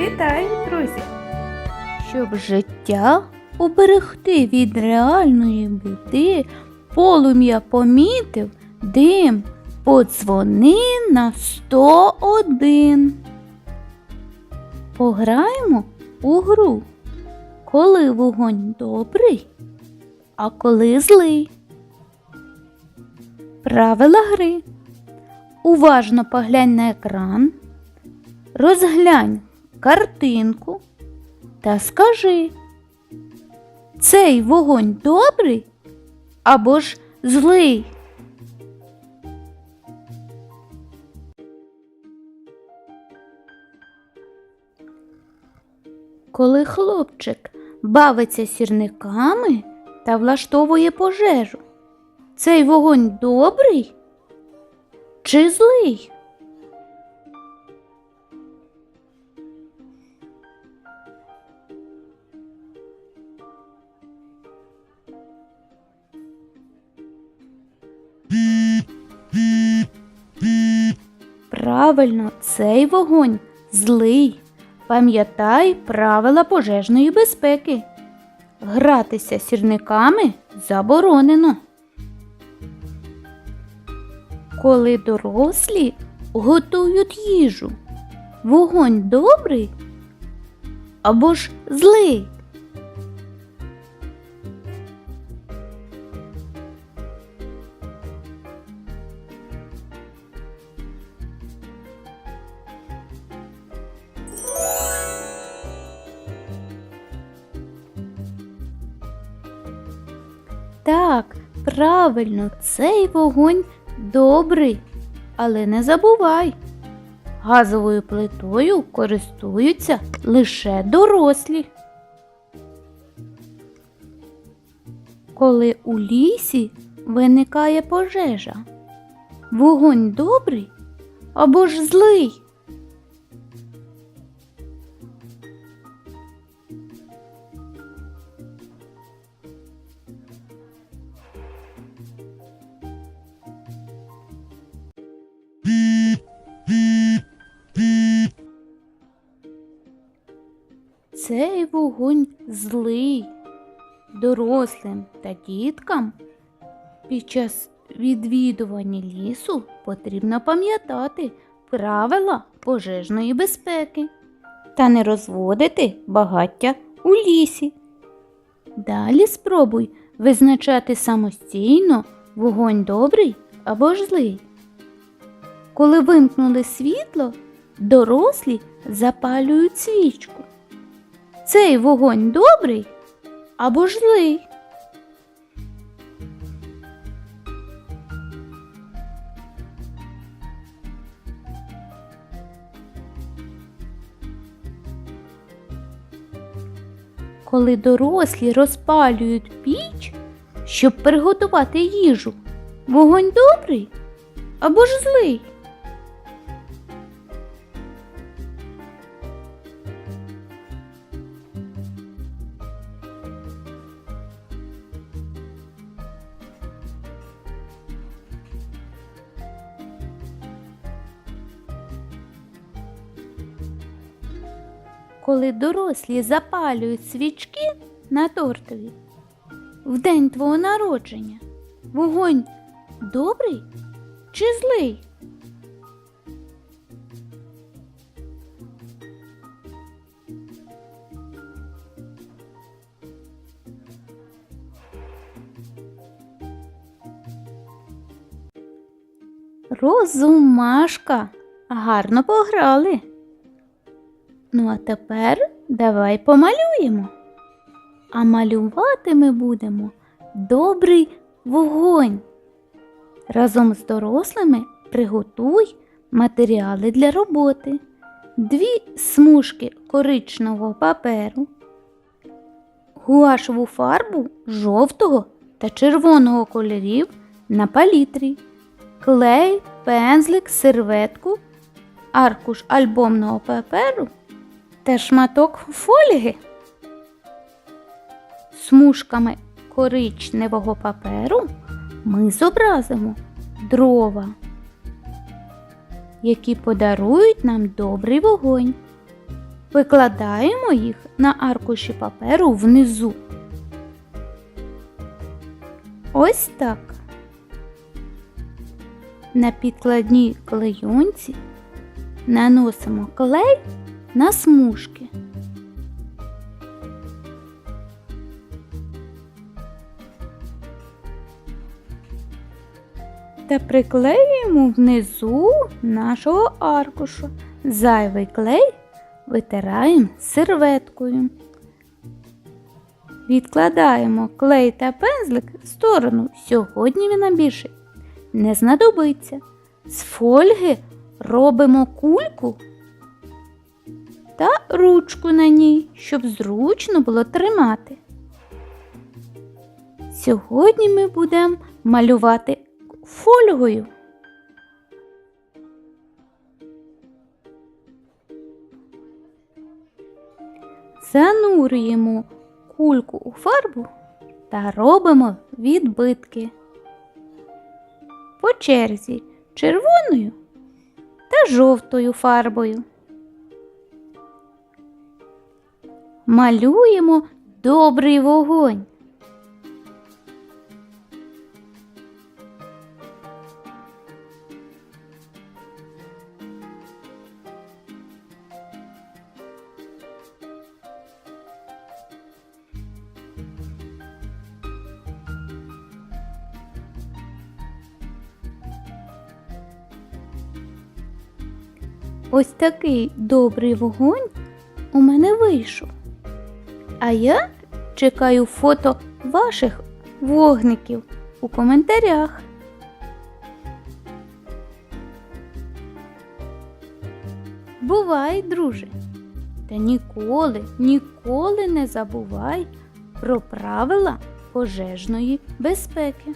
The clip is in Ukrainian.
Вітаю, друзі! Щоб життя уберегти від реальної біди, полум'я помітив дим, подзвони на 101. Пограємо у гру, коли вогонь добрий, а коли злий. Правила гри. Уважно поглянь на екран, розглянь картинку та скажи, цей вогонь добрий або ж злий? Коли хлопчик бавиться сірниками та влаштовує пожежу, цей вогонь добрий чи злий? Правильно, цей вогонь злий. Пам'ятай правила пожежної безпеки. Гратися сірниками заборонено. Коли дорослі готують їжу, вогонь добрий або ж злий. Так, правильно, цей вогонь добрий. Але не забувай, газовою плитою користуються лише дорослі. Коли у лісі виникає пожежа, вогонь добрий або ж злий. Цей вогонь злий. Дорослим та діткам під час відвідування лісу потрібно пам'ятати правила пожежної безпеки та не розводити багаття у лісі. Далі спробуй визначати самостійно вогонь добрий або ж злий. Коли вимкнули світло, дорослі запалюють свічку. Цей вогонь добрий або злий? Коли дорослі розпалюють піч, щоб приготувати їжу, вогонь добрий або ж злий? Коли дорослі запалюють свічки на тортові в день твого народження, вогонь добрий чи злий? Розумашка, гарно пограли. Ну, а тепер давай помалюємо. А малювати ми будемо добрий вогонь. Разом з дорослими приготуй матеріали для роботи, дві смужки коричневого паперу, гуашеву фарбу жовтого та червоного кольорів на палітрі, клей, пензлик, серветку, аркуш альбомного паперу та шматок фольги. Смужками коричневого паперу ми зобразимо дрова, які подарують нам добрий вогонь. Викладаємо їх на аркуші паперу внизу. Ось так. На підкладній клейонці наносимо клей на смужки. Та приклеюємо внизу нашого аркушу. Зайвий клей витираємо серветкою. Відкладаємо клей та пензлик в сторону. Сьогодні він нам більше не знадобиться. З фольги робимо кульку та ручку на ній, щоб зручно було тримати. Сьогодні ми будемо малювати фольгою. Занурюємо кульку у фарбу та робимо відбитки. По черзі червоною та жовтою фарбою. Малюємо добрий вогонь. Ось такий добрий вогонь у мене вийшов. А я чекаю фото ваших вогників у коментарях. Бувай, друже, та ніколи, ніколи не забувай про правила пожежної безпеки.